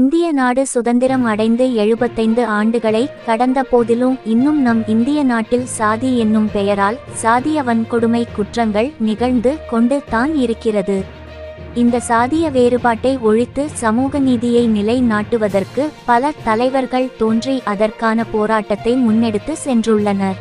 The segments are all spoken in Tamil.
இந்திய நாடு சுதந்திரம் அடைந்து எழுபத்தைந்து ஆண்டுகளை கடந்த போதிலும் இன்னும் நம் இந்திய நாட்டில் சாதி என்னும் பெயரால் சாதிய வன்கொடுமை குற்றங்கள் நிகழ்ந்து கொண்டு தான் இருக்கிறது. இந்த சாதிய வேறுபாட்டை ஒழித்து சமூக நீதியை நிலைநாட்டுவதற்கு பல தலைவர்கள் தோன்றி அதற்கான போராட்டத்தை முன்னெடுத்து சென்றுள்ளனர்.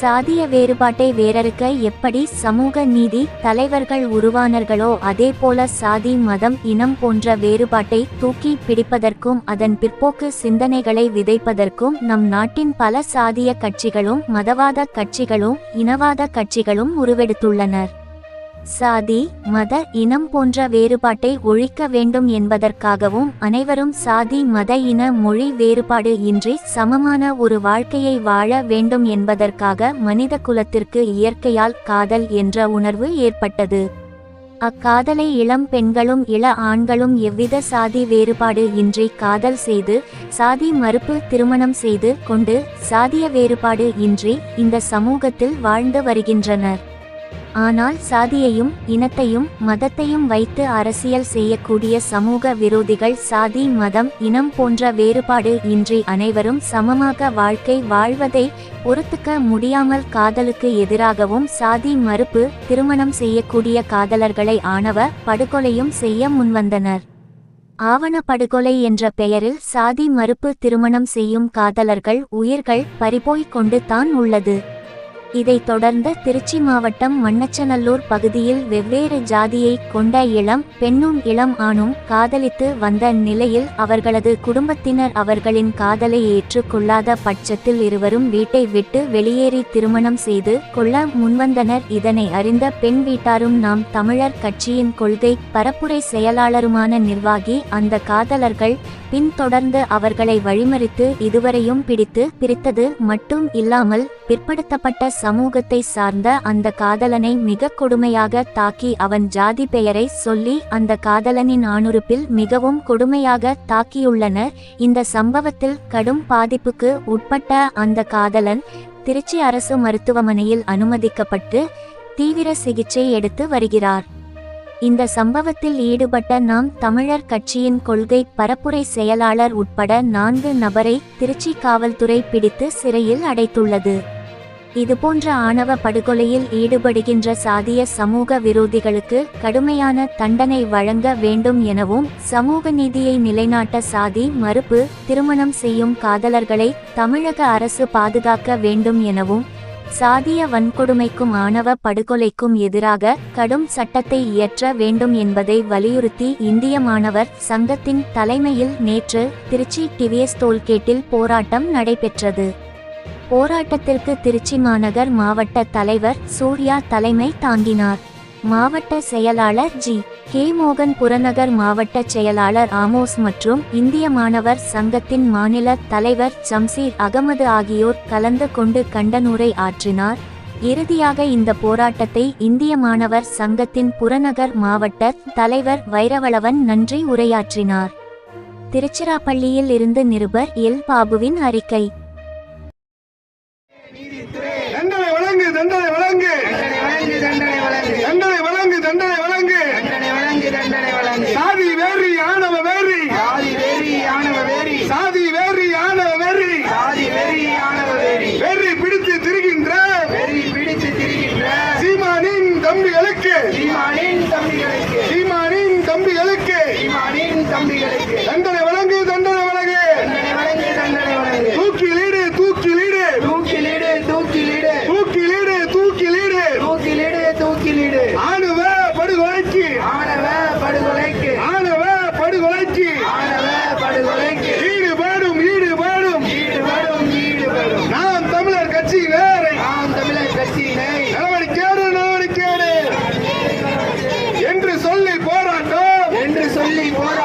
சாதிய வேறுபாட்டை வேரறுக்க எப்படி சமூக நீதி தலைவர்கள் உருவானர்களோ அதேபோல சாதி மதம் இனம் போன்ற வேறுபாட்டை தூக்கி பிடிப்பதற்கும் அதன் பிற்போக்கு சிந்தனைகளை விதைப்பதற்கும் நம் நாட்டின் பல சாதிய கட்சிகளும் மதவாத கட்சிகளும் இனவாத கட்சிகளும் உருவெடுத்துள்ளனர். சாதி மத இனம் போன்ற வேறுபாட்டை ஒழிக்க வேண்டும் என்பதற்காகவும் அனைவரும் சாதி மத இன மொழி வேறுபாடு இன்றி சமமான ஒரு வாழ்க்கையை வாழ வேண்டும் என்பதற்காக மனித குலத்திற்கு இயற்கையால் காதல் என்ற உணர்வு ஏற்பட்டது. அக்காதலை இளம் பெண்களும் இள ஆண்களும் எவ்வித சாதி வேறுபாடு இன்றி காதல் செய்து சாதி மறுப்பு திருமணம் செய்து கொண்டு சாதிய வேறுபாடு இன்றி இந்த சமூகத்தில் வாழ்ந்து வருகின்றனர். ஆனால் சாதியையும் இனத்தையும் மதத்தையும் வைத்து அரசியல் செய்யக்கூடிய சமூக விரோதிகள் சாதி மதம் இனம் போன்ற வேறுபாடு இன்றி அனைவரும் சமமாக வாழ்க்கை வாழ்வதை பொறுத்துக்க முடியாமல் காதலுக்கு எதிராகவும் சாதி மறுப்பு திருமணம் செய்யக்கூடிய காதலர்களை ஆணவ படுகொலையும் செய்ய முன்வந்தனர். ஆவண படுகொலை என்ற பெயரில் சாதி மறுப்பு திருமணம் செய்யும் காதலர்கள் உயிர்கள் பறிபோய்க் கொண்டு தான் உள்ளது. இதைத் தொடர்ந்து திருச்சி மாவட்டம் மண்ணச்சநல்லூர் பகுதியில் வெவ்வேறு ஜாதியை கொண்ட இளம் பெண்ணும் இளம் ஆணும் காதலித்து வந்த நிலையில் அவர்களது குடும்பத்தினர் அவர்களின் காதலை ஏற்றுக்கொள்ளாத பட்சத்தில் இருவரும் வீட்டை விட்டு வெளியேறி திருமணம் செய்து கொள்ள முன்வந்தனர். இதனை அறிந்த பெண் வீட்டாரும் நாம் தமிழர் கட்சியின் கொள்கை பரப்புரை செயலாளருமான நிர்வாகி அந்த காதலர்கள் பின்தொடர்ந்து அவர்களை வழிமறித்து இதுவரையும் பிடித்து பிரித்தது மட்டும் இல்லாமல் பிற்படுத்தப்பட்ட சமூகத்தை சார்ந்த அந்த காதலனை மிக கொடுமையாக தாக்கி அவன் ஜாதி பெயரை சொல்லி அந்த காதலனின் ஆணுறுப்பில் மிகவும் கொடுமையாக தாக்கியுள்ளனர். இந்த சம்பவத்தில் கடும் பாதிப்புக்கு உட்பட்ட அந்த காதலன் திருச்சி அரசு மருத்துவமனையில் அனுமதிக்கப்பட்டு தீவிர சிகிச்சை எடுத்து வருகிறார். இந்த சம்பவத்தில் ஈடுபட்ட நாம் தமிழர் கட்சியின் கொள்கை பரப்புரை செயலாளர் உட்பட நான்கு நபரை திருச்சி காவல்துறை பிடித்து சிறையில் அடைத்துள்ளது. இதுபோன்ற ஆணவ படுகொலையில் ஈடுபடுகின்ற சாதிய சமூக விரோதிகளுக்கு கடுமையான தண்டனை வழங்க வேண்டும் எனவும் சமூக நீதியை நிலைநாட்ட சாதி மறுப்பு திருமணம் செய்யும் காதலர்களை தமிழக அரசு பாதுகாக்க வேண்டும் எனவும் சாதிய வன்கொடுமைக்கும் ஆணவ படுகொலைக்கும் எதிராக கடும் சட்டத்தை இயற்ற வேண்டும் என்பதை வலியுறுத்தி இந்திய மாணவர் சங்கத்தின் தலைமையில் நேற்று திருச்சி டிவிஎஸ் டோல்கேட்டில் போராட்டம் நடைபெற்றது. போராட்டத்திற்கு திருச்சி மாநகர் மாவட்ட தலைவர் சூர்யா தலைமை தாங்கினார். மாவட்ட செயலாளர் ஜி. கே. மோகன் புறநகர் மாவட்ட செயலாளர் ஆமோஸ் மற்றும் இந்திய மாணவர் சங்கத்தின் மாநில தலைவர் ஜம்சீர் அகமது ஆகியோர் கலந்து கொண்டு கண்டனூரை ஆற்றினார். இறுதியாக இந்த போராட்டத்தை இந்திய மாணவர் சங்கத்தின் புறநகர் மாவட்ட தலைவர் வைரவளவன் நன்றி உரையாற்றினார். திருச்சிராப்பள்ளியில் இருந்து நிருபர் எல். பாபுவின் அறிக்கை. ஆணவ படுகொலைக்கு. ஆணவ படுகொலைக்கு. ஆணவ படுகொலைக்கு. ஆணவ படுகொலைக்கு. ஈடுபாடும் ஈடுபாடும். ஈடுபடும் ஈடுபடும். நாம் தமிழர் கட்சியினரை நாம் தமிழர் கட்சியினை நடவடிக்கையோடு. நடவடிக்கையோடு. என்று சொல்லி போராட்டம். என்று சொல்லி போராட்டம்.